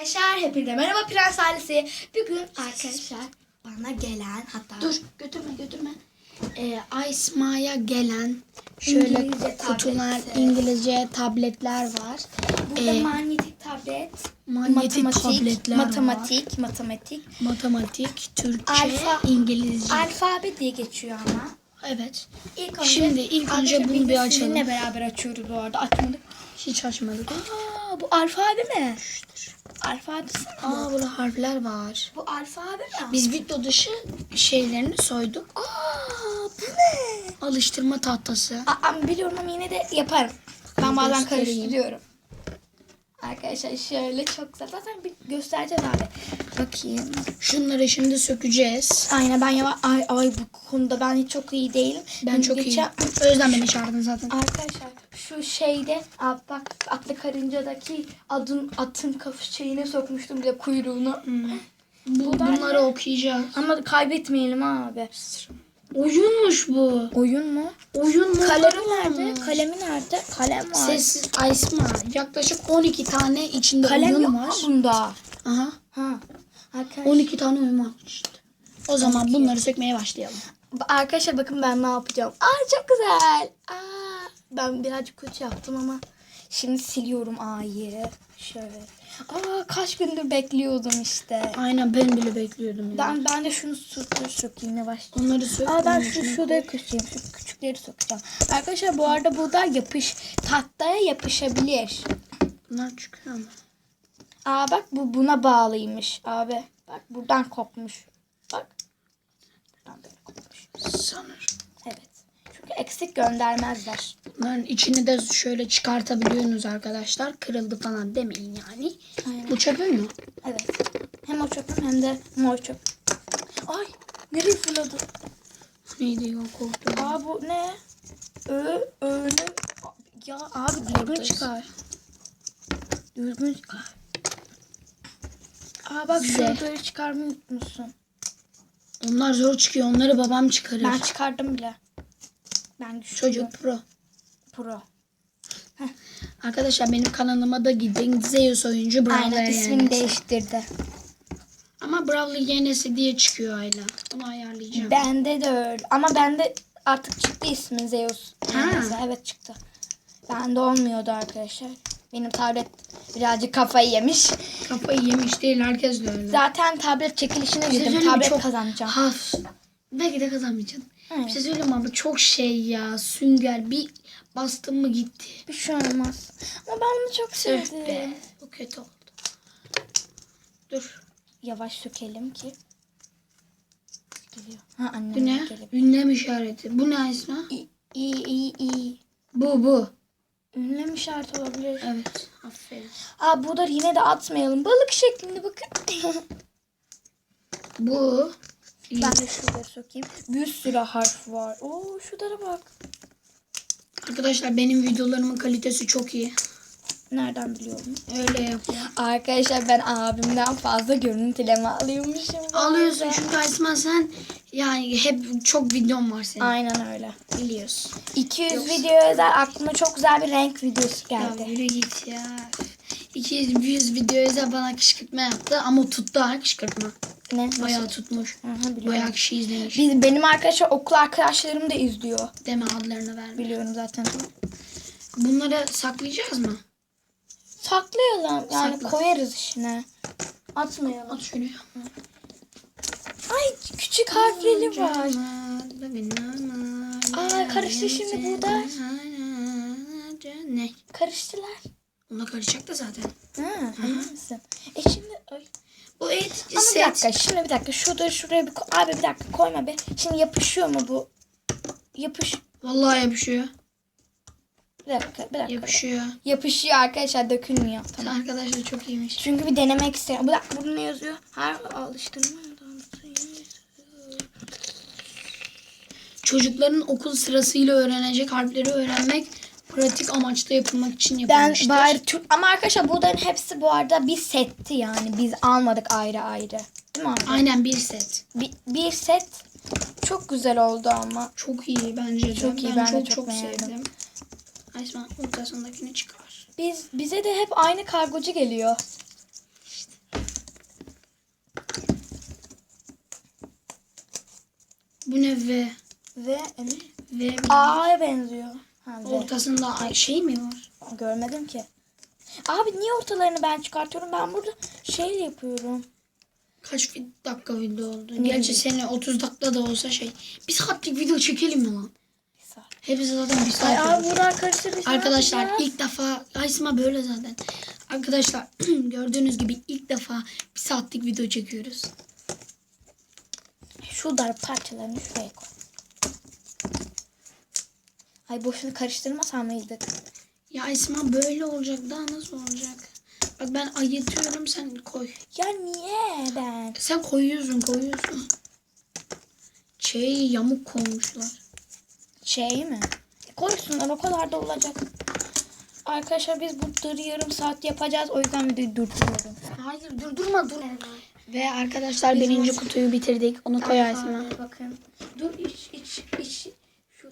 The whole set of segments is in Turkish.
Arkadaşlar hepinize merhaba Prens ailesi. Bugün arkadaşlar bana gelen hatta Dur götürme götürme. Ee, Aysma'ya gelen şöyle İngilizce kutular, tableti. İngilizce tabletler var. burada Ee, manyetik tablet, manyetik matematik, tabletler matematik, matematik, var. Matematik, Türkçe, Alfa- İngilizce. alfabe diye geçiyor ama. evet. İlk önce, Şimdi ilk önce bunu bir açalım. Sizinle beraber açıyoruz bu arada. Açmadık. Hiç açmadık. Aa, bu alfabe mi? Alfabesi mi? Aa burada harfler var. Bu alfabe mi? Biz video dışı şeylerini soyduk. Aa, bu ne? Alıştırma tahtası. Aa, biliyorum ama yine de yaparım. Ben bazen karıştırıyorum. Arkadaşlar şöyle çok güzel. Zaten bir göstereceğiz abi. Bakayım. Şunları şimdi sökeceğiz. Aynen ben yavaş... Ay, ay bu konuda ben hiç çok iyi değilim. Ben çok Geçen- iyiyim. O yüzden beni çağırdın zaten. Arkadaşlar şu şeyde Aa, bak atlı karıncadaki adın atın kafı şeyine sokmuştum bile kuyruğunu. Bu, Bunlar bunları okuyacağız. Ama kaybetmeyelim abi. Oyunmuş bu. Oyun mu? Oyun mu? Kalemi nerede? Kalemi nerede? Kalem var. Sessiz Aysma. Yaklaşık 12 tane içinde Kalem oyun yok var. bunda? Aha. Ha. Arkadaşlar, 12 tane oyun var işte. O zaman bunları sökmeye başlayalım. arkadaşlar bakın ben ne yapacağım. Aa çok güzel. Aa, ben birazcık kötü yaptım ama şimdi siliyorum A'yı. Şöyle. Aa kaç gündür bekliyordum işte. Aynen ben bile bekliyordum. Ben ben de şunu sürtür sökeyim yavaş. Onları sök. Aa ben şu şurada küçüğüm. Şu küçükleri sokacağım. Arkadaşlar bu arada burada yapış tahtaya yapışabilir. Bunlar çıkıyor mu? Aa bak bu buna bağlıymış abi. Bak buradan kopmuş. Bak. Buradan böyle kopmuş. Sanırım. Eksik göndermezler. Bunların içini de şöyle çıkartabiliyorsunuz arkadaşlar. Kırıldı falan demeyin yani. Aynen. Bu çöpün mü? Evet. Hem o çöpüm hem de mor çöp. Ay nereye fırladı? Neydi ya korktum. Aa bu ne? Ö, öğünü. Ya abi düzgün çıkar. Düzgün çıkar. Aa bak şuradaları çıkarmayı unutmuşsun. Onlar zor çıkıyor. Onları babam çıkarır. Ben çıkardım bile. Ben. Çocuk pro. Pro. Arkadaşlar benim kanalıma da gidin. Zeus oyuncu Brawler Aynen ismini değiştirdi. Ama Brawler yenisi diye çıkıyor hala. Onu ayarlayacağım. Bende de öyle. Ama bende artık çıktı ismi Zeus. Ha. Evet çıktı. Bende olmuyordu arkadaşlar. Benim tablet birazcık kafayı yemiş. Kafayı yemiş değil. Herkes de öyle. Zaten tablet çekilişine şey girdim. Tablet Çok kazanacağım. Haf. Belki de kazanmayacaksın. Aynen. Bir şey söyleyeyim abla? Çok şey ya. Sünger. Bir bastım mı gitti. Bir şey olmaz. Ama ben bunu çok Öf sevdim. be. O kötü oldu. Dur. Yavaş sökelim ki. Geliyor. Ha annem Bu ne? Ünlem işareti. Bu ne Esma? İyi iyi iyi. iyi. Bu bu. Ünlem işareti olabilir. Evet. Aferin. Aa bu da yine de atmayalım. Balık şeklinde bakın. Bu. Ben de şurada sokayım. Bir sürü harf var. Oo şurada bak. Arkadaşlar benim videolarımın kalitesi çok iyi. Nereden biliyorum? Öyle yapıyor. Arkadaşlar ben abimden fazla görüntüleme alıyormuşum. Alıyorsun arada. çünkü Esma sen yani hep çok videon var senin. Aynen öyle. Biliyorsun. 200 Yoksa- video özel aklıma çok güzel bir renk videosu Ya geldi. yürü git ya. 200 video özel bana kışkırtma yaptı ama tuttu ha kışkırtma. Ne? Bayağı tutmuş. Aha, biliyorum. Bayağı kişi izlemiş. Biz, benim arkadaşlar okul arkadaşlarım da izliyor. Deme adlarını verme. Biliyorum zaten. Bunları saklayacağız mı? Saklayalım. Yani Sakla. koyarız içine. Atmayalım. At şunu. Ay küçük harfleri var. Aa karıştı şimdi buğday. Ne? Karıştılar. Ona karışacak da zaten. Ha, misin? E şimdi ay. Bu et Ama bir set. dakika şimdi bir dakika şurada şuraya bir ko- abi bir dakika koyma be. Şimdi yapışıyor mu bu? Yapış. Vallahi yapışıyor. Bir dakika bir dakika. Yapışıyor. Yapışıyor arkadaşlar dökülmüyor. Tamam. Arkadaşlar çok iyiymiş. Çünkü bir denemek istiyorum. Bir dakika burada ne yazıyor? Her alıştırma. Çocukların okul sırasıyla öğrenecek harfleri öğrenmek Pratik amaçta yapılmak için yapılmıştır. Ben bari Türk ama arkadaşlar bunların hepsi bu arada bir setti yani. Biz almadık ayrı ayrı. Değil mi abi? Aynen bir set. Bir, bir set çok güzel oldu ama. Çok iyi bence. Çok iyi ben, ben çok, de çok, çok beğendim. sevdim. Ayşman ultrasondakini çıkar. Biz bize de hep aynı kargocu geliyor. İşte. Bu ne V? V emin. V A'ya benziyor. Ha, V. ortasında ay- şey mi var? Görmedim ki. Abi niye ortalarını ben çıkartıyorum? Ben burada şey yapıyorum. Kaç vi- dakika video oldu? Gerçi senin 30 dakika da olsa şey. Bir saatlik video çekelim mi lan? Bir saat. Hepsi zaten bir saat. Ay abi oldu. buradan karıştır biz ne Arkadaşlar ilk defa Aysma böyle zaten. Arkadaşlar gördüğünüz gibi ilk defa bir saatlik video çekiyoruz. Şu dar parçalarını şuraya koy. Ay boşuna karıştırmasam mıydık? Ya Aysma böyle olacak daha nasıl olacak? Bak ben ayıtıyorum sen koy. Ya niye ben? Sen koyuyorsun koyuyorsun. Şey yamuk koymuşlar. Şey mi? E, koysunlar o kadar da olacak. Arkadaşlar biz bu tırı yarım saat yapacağız. O yüzden videoyu durduruyorum. Hayır durdurma dur. Ve arkadaşlar birinci kutuyu bitirdik. Onu koy. Aa, Bakın. Dur iç iç iç.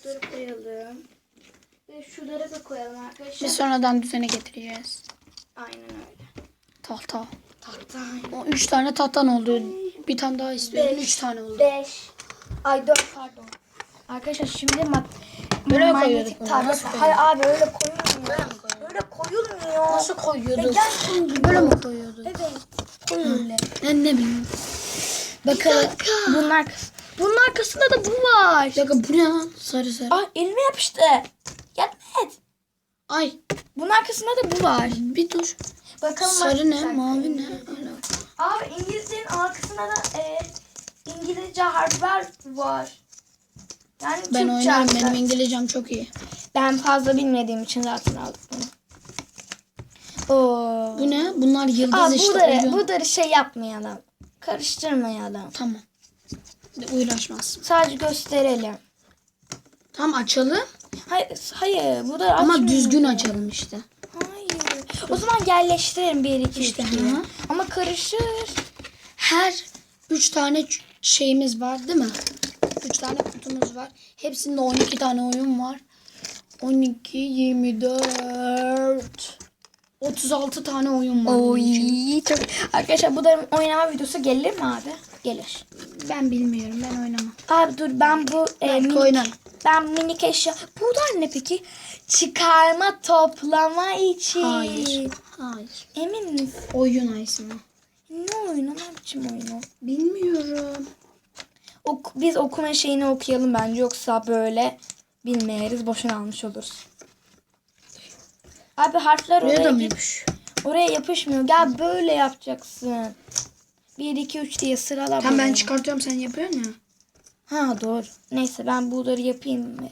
Şunları koyalım. Ve şunları da koyalım arkadaşlar. Biz sonradan düzene getireceğiz. Aynen öyle. Tahta. Tahta. O üç tane tahtan oldu. Bir tane daha istiyorum. Beş. Üç tane oldu. 5. Ay 4 pardon. Arkadaşlar şimdi mat Böyle koyuyorduk bunu? Hayır abi öyle koyulmuyor. Böyle koyulmuyor. Nasıl koyuyorduk? gel şimdi. Böyle mi koyuyorduk? Evet. Koy öyle. Ben ne bileyim. Bakalım. Bunun arkası. Bunun arkasında da bu var. Bir dakika bu ne lan? Sarı sarı. Ah elime yapıştı. Yatmet. Ay Bunun arkasında da bu var. bir dur. Bakalım. Sarı ne? Mavi ne? Abi İngilizcenin arkasında da e, İngilizce harfler var. Yani Ben Türkçe oynarım. harfler. Benim İngilizcem çok iyi. Ben fazla bilmediğim için zaten aldım bunu. Oo. Bu ne? Bunlar yıldız Aa, işte. bu da, bu da şey yapmayalım. Karıştırmayalım. Tamam. Uğraşmaz. Sadece gösterelim. Tam açalım Hayır, hayır. Bu da ama düzgün açalım işte. Hayır. O zaman yerleştirelim bir iki İşte, diye. Ama karışır. Her üç tane şeyimiz var değil mi? Üç tane kutumuz var. Hepsinde 12 tane oyun var. 12, 24, 36 tane oyun var. Oy çok. Arkadaşlar bu da oynama videosu gelir mi abi? Gelir. Ben bilmiyorum. Ben oynamam. Abi dur ben bu e, Belki minik, oynarım. ben minik eşya. Bu da ne peki? Çıkarma toplama için. Hayır. Hayır. Emin misin? Oyun Aysma. Ne oyunu? Ne biçim oyunu? Bilmiyorum. Ok, biz okuma şeyini okuyalım bence yoksa böyle bilmeyeriz boşuna almış oluruz. Abi harfler oraya, yapış? oraya yapışmıyor. Gel böyle yapacaksın. 1 2 3 diye sırala. Tamam ben çıkartıyorum sen yapıyorsun ya. Ha doğru. Neyse ben bunları yapayım mı?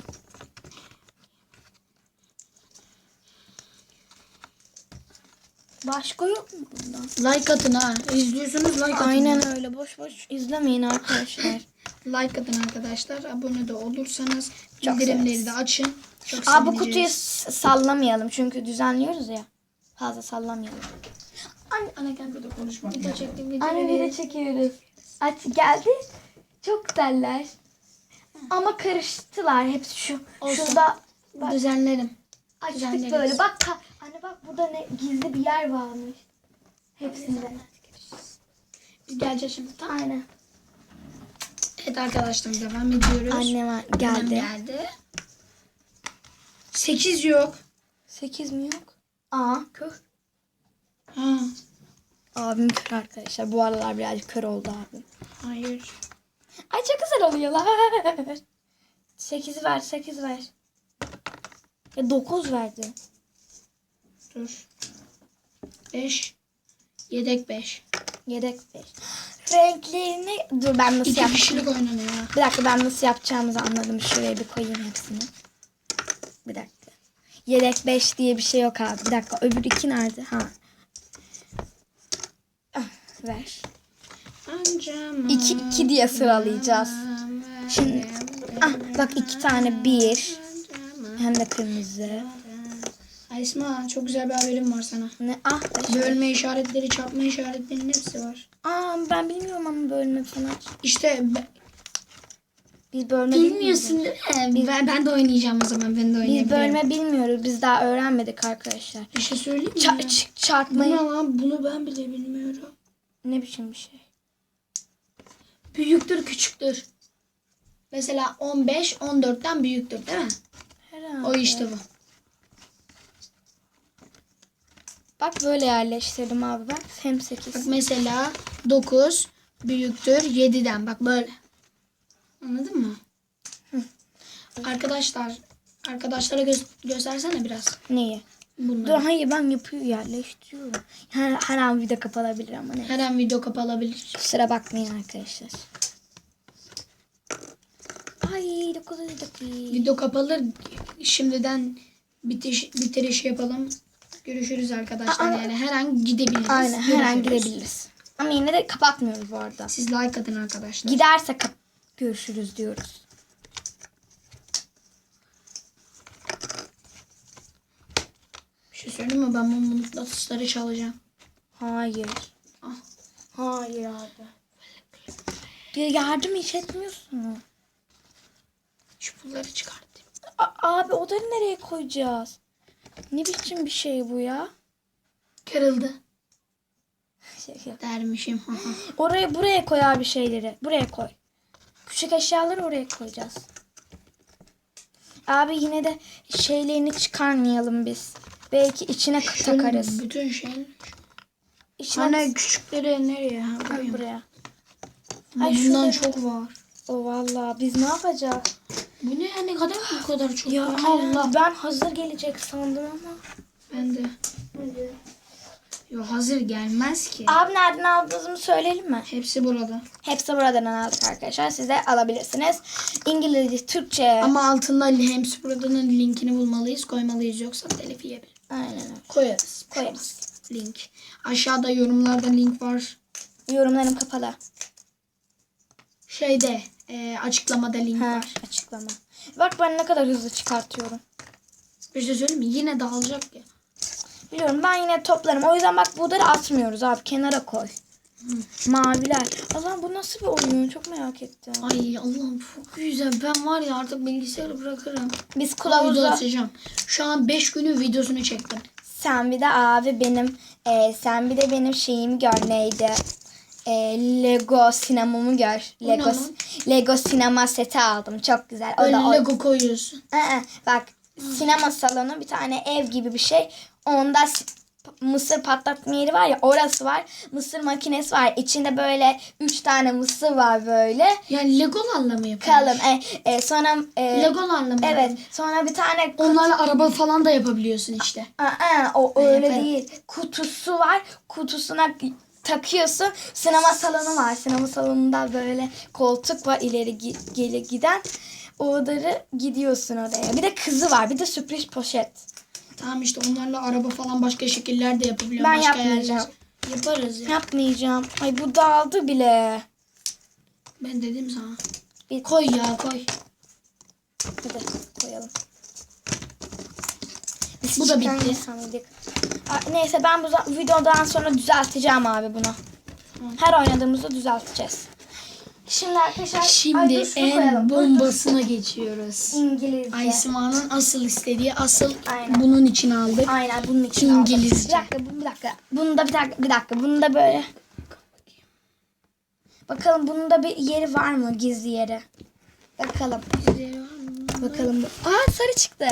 Başka yok mu bunda? Like atın ha. İzliyorsunuz like atın. Aynen öyle. Boş boş izlemeyin arkadaşlar. Like atın arkadaşlar. Abone de olursanız Çok bildirimleri severiz. de açın. Çok Aa bu kutuyu sallamayalım çünkü düzenliyoruz ya. Fazla sallamayalım. Anne, anne gel burada konuşma. Video çektim video. Anne de çekiyoruz. Aç geldi. Çok güzeller. Ama karıştılar hepsi şu. Olsun. Şurada bak, Düzenlerim. açtık böyle. Bak ka- anne bak burada ne gizli bir yer varmış. Hepsinde. Biz geleceğiz şimdi. Tamam. Aynen. Evet arkadaşlar devam ediyoruz. Annem Annem geldi. Geldi. 8 yok. 8 mi yok? Aa kör. Ha. Abim kör arkadaşlar. Bu aralar birazcık kör oldu abim. Hayır. Ay çok güzel oluyorlar. 8 ver 8 ver. Ya 9 verdi. Dur. 5. Yedek 5. Yedek 5. Renklerini dur ben nasıl İki yapacağım? kişilik oynanıyor. Bir dakika ben nasıl yapacağımızı anladım. Şuraya bir koyayım hepsini. Bir dakika. Yedek 5 diye bir şey yok abi. Bir dakika öbür iki nerede? Ha. Ah, ver. Ancama. 2 2 diye sıralayacağız. Şimdi ah bak iki tane bir. Hem de kırmızı. Aysma çok güzel bir haberim var sana. Ne ah Bölme işaretleri, çarpma işaretlerinin hepsi var. Aa ben bilmiyorum ama bölme falan. İşte be- Biz bölme bilmiyorsun bilmiyoruz. değil mi? Ben, ben de oynayacağım o zaman. Ben de Biz oynayabilirim. bölme bilmiyoruz. Biz daha öğrenmedik arkadaşlar. Bir şey söyleyeyim mi? Ça- ç- Bu ne çarpmayı lan? Bunu ben bile bilmiyorum. ne biçim bir şey? Büyüktür, küçüktür. Mesela 15 14'ten büyüktür değil mi? Herhalde. O işte bu. Bak böyle yerleştirdim abi bak. Hem 8. Bak mesela 9 büyüktür 7'den. Bak böyle. Anladın mı? Arkadaşlar arkadaşlara gö- göstersene biraz. Neyi? Bunları. Dur hayır ben yapıyor yerleştiriyorum. Her, her an video kapalabilir ama ne. Her an video kapalabilir. Kusura bakmayın arkadaşlar. Ay 9 dakika. Video kapalır. Şimdiden bitiş bitiriş yapalım. Görüşürüz arkadaşlar. Aa. Yani her an gidebiliriz. Aynen her an Görüşürüz. gidebiliriz. Ama yine de kapatmıyoruz bu arada. Siz like atın arkadaşlar. Giderse kap görüşürüz diyoruz. Bir şey söyleyeyim mi? Ben bu mıknatısları çalacağım. Hayır. Ah. Hayır abi. Bir yardım hiç etmiyorsun. Şu pulları çıkartayım. A- abi odanı nereye koyacağız? Ne biçim bir şey bu ya? Kırıldı. Şey. Dermişim. Oraya buraya koy abi şeyleri. Buraya koy. Küçük eşyaları oraya koyacağız. Abi yine de şeylerini çıkarmayalım biz. Belki içine Şöyle takarız. Bütün şeyin. İçine Hani küçükleri nereye? Ha, buraya buraya. Ay, bundan şurada. çok var. O vallahi biz ne yapacağız? Bu ne yani kadar bu kadar çok Ya Allah ben hazır gelecek sandım ama. Ben de. Yo hazır gelmez ki. Abi nereden aldığımızı söyleyelim mi? Hepsi burada. Hepsi buradan aldık arkadaşlar. Siz de alabilirsiniz. İngilizce, Türkçe. Ama altında hepsi buradanın linkini bulmalıyız, koymalıyız yoksa telif yiyebilir. Aynen öyle. Koyarız. Koyarız. Link. Aşağıda yorumlarda link var. Yorumlarım kapalı. Şeyde e, açıklamada link Ha, var. açıklama. Bak ben ne kadar hızlı çıkartıyorum. Bir şey söyleyeyim mi? Yine dağılacak ya. Biliyorum ben yine toplarım. O yüzden bak bunları atmıyoruz abi. Kenara koy. Maviler. O zaman bu nasıl bir oyun? Çok merak ettim. Ay Allah'ım çok güzel. Ben var ya artık bilgisayarı bırakırım. Biz Video kılavuza... atacağım. Şu an 5 günün videosunu çektim. Sen bir de abi benim... e, sen bir de benim şeyimi gör neydi? E, Lego sinemamı gör. Lego, lan? Lego sinema seti aldım. Çok güzel. O Öyle da o- Lego koyuyorsun. Aa, bak sinema salonu bir tane ev gibi bir şey. Onda mısır patlatma yeri var ya orası var. Mısır makinesi var. İçinde böyle üç tane mısır var böyle. Yani Legolarla mı yapıyorsun? Kalın. E, e, sonra e, Legolarla mı? evet. Sonra bir tane Onlarla araba falan da yapabiliyorsun işte. Aa, o öyle Evet. değil. Kutusu var. Kutusuna takıyorsun. Sinema salonu var. Sinema salonunda böyle koltuk var ileri geri giden. Oraları gidiyorsun oraya. Bir de kızı var. Bir de sürpriz poşet. Tamam işte onlarla araba falan başka şekiller de yapabiliyorum. Ben başka yapmayacağım. yerler. Yaparız ya. Yapmayacağım. Ay bu dağıldı bile. Ben dedim sana. Bir Koy ya koy. Hadi koyalım. Bu da bitti. sandık. Aa, Neyse ben bu videodan sonra düzelteceğim abi bunu. Her oynadığımızda düzelteceğiz. Şimdi arkadaşlar ay Şimdi şunu en koyalım. Bombasına geçiyoruz. İngilizce. Aysima'nın asıl istediği asıl Aynen. bunun için aldık. Aynen bunun için. İngilizce. Bir dakika, bir dakika. Bunu da bir dakika, bir dakika. Bunu da böyle. Bakalım bunun da bir yeri var mı gizli yeri? Bakalım. Bakalım. Aa sarı çıktı.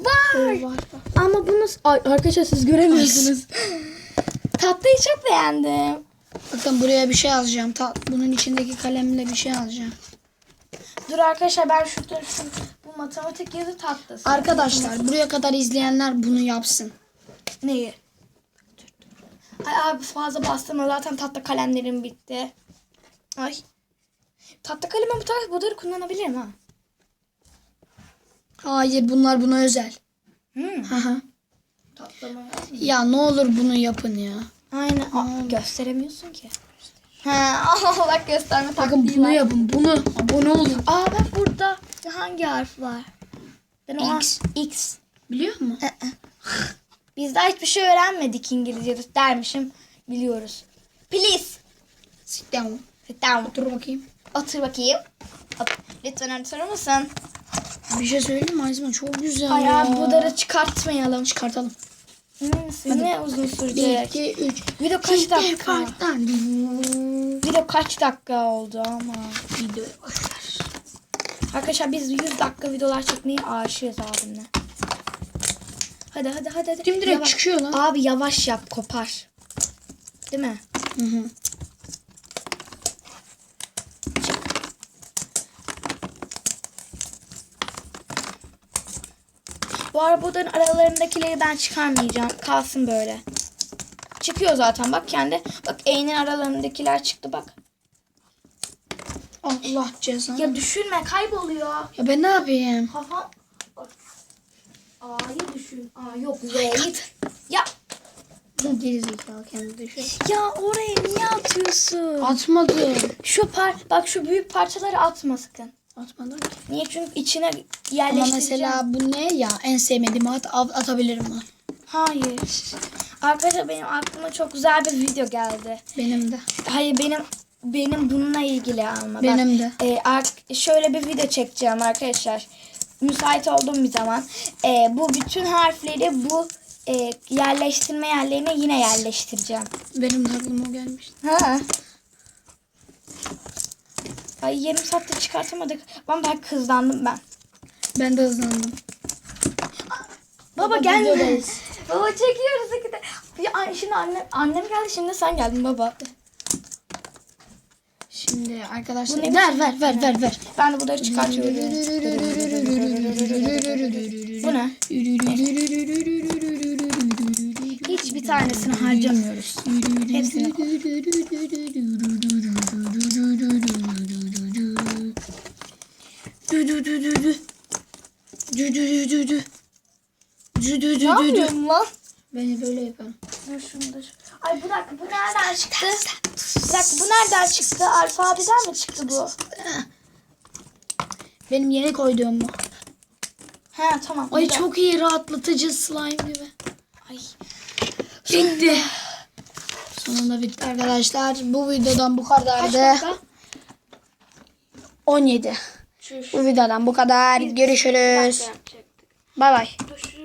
Var. Var. Ama bunu Ay, arkadaşlar siz göremiyorsunuz. Tatlıyı çok beğendim. Bakın buraya bir şey yazacağım. Ta, bunun içindeki kalemle bir şey yazacağım. Dur arkadaşlar ben şu bu matematik yazı tatlısı. Arkadaşlar buraya kadar izleyenler bunu yapsın. Neyi? Ay abi fazla bastırma zaten tatlı kalemlerim bitti. Ay. Tatlı kalemi bu tarz bunları kullanabilirim ha. Hayır bunlar buna özel. Hmm. Hı hı. Tatlı mı? ya ne olur bunu yapın ya. Aynen. Aa, gösteremiyorsun ki. Ha, Allah gösterme Bakın taktiği bunu var. yapın. Bunu abone olun. Aa bak burada hangi harf var? Ben o X. X. Biliyor musun? Biz daha hiçbir şey öğrenmedik İngilizce'de dermişim. Biliyoruz. Please. Sit down. Sit down. Dur bakayım. Otur bakayım. Ot- Lütfen oturur musun? Bir şey söyleyeyim mi Ayzman? Çok güzel Ay ya. abi bunları çıkartmayalım. çıkartalım. Siz ne uzun 1, sürecek? 2, 3. Video kaç dakika? Farktan. Video kaç dakika oldu ama. Video başlar. Arkadaşlar biz 100 dakika videolar çekmeye aşığız abimle. Hadi hadi hadi. hadi. Kim direkt Yavaş- çıkıyor lan? Abi yavaş yap kopar. Değil mi? Hı hı. Bu arabaların aralarındakileri ben çıkarmayacağım. Kalsın böyle. Çıkıyor zaten bak kendi. Bak E'nin aralarındakiler çıktı bak. Allah cezanı. Ya düşürme kayboluyor. Ya ben ne yapayım? Kafam. A'yı düşün. Aa yok Z'yi. Ya Geri zekalı kendi düşüyor. ya oraya niye atıyorsun? Atmadım. Şu par bak şu büyük parçaları atma sakın. Atmadım ki. Niye? Çünkü içine Ama yerleştireceğim. mesela bu ne ya? En sevmediğim at at- atabilirim ben. Hayır. Arkadaşlar benim aklıma çok güzel bir video geldi. Benim de. Hayır benim benim bununla ilgili ama. Benim de. E, ar- şöyle bir video çekeceğim arkadaşlar. Müsait olduğum bir zaman. E, bu bütün harfleri bu e, yerleştirme yerlerine yine yerleştireceğim. Benim de aklıma o gelmişti. Ha. Ay yarım saatte çıkartamadık. Ben daha kızlandım ben. Ben de hızlandım. Baba, Baba, videodayız. Baba çekiyoruz iki de. Ya, şimdi annem, annem geldi şimdi sen geldin baba. Şimdi arkadaşlar ver biçim- ver ver ver ver. Ben de bunları çıkartıyorum. Bu ne? Hiçbir tanesini harcamıyoruz. Hepsini koy. Ne yapıyorsun lan? Beni böyle yapalım. Dur şunu dur. Ay bu dakika bu nereden çıktı? Bir dakika bu nereden çıktı? Alfabeden mi çıktı bu? Benim yeni koyduğum bu. He tamam. Ay çok iyi rahatlatıcı slime gibi. Ay. Bitti. Sonunda bitti arkadaşlar. Bu videodan bu Kaç kadardı. dakika? 17. Bu videodan bu kadar. Görüşürüz. Bay bay.